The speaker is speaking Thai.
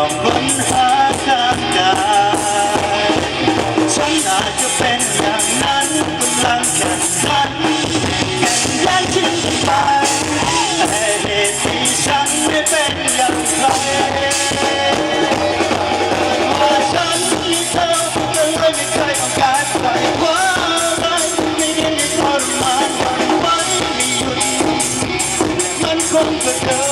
องค้นหาทางกายฉันอาจจะเป็นอย่างนั้นกำลังแข่งขันแข่งขันถึงไปแต่เหตุที่ฉันไม่เป็นอย่างใครว่าฉันมีเธอแต่เลยไม่เคยต้องการใครว่าอะไรไม่ได้ในทรมานหวั่นไหวไม่หยุดมันคงจะเกิ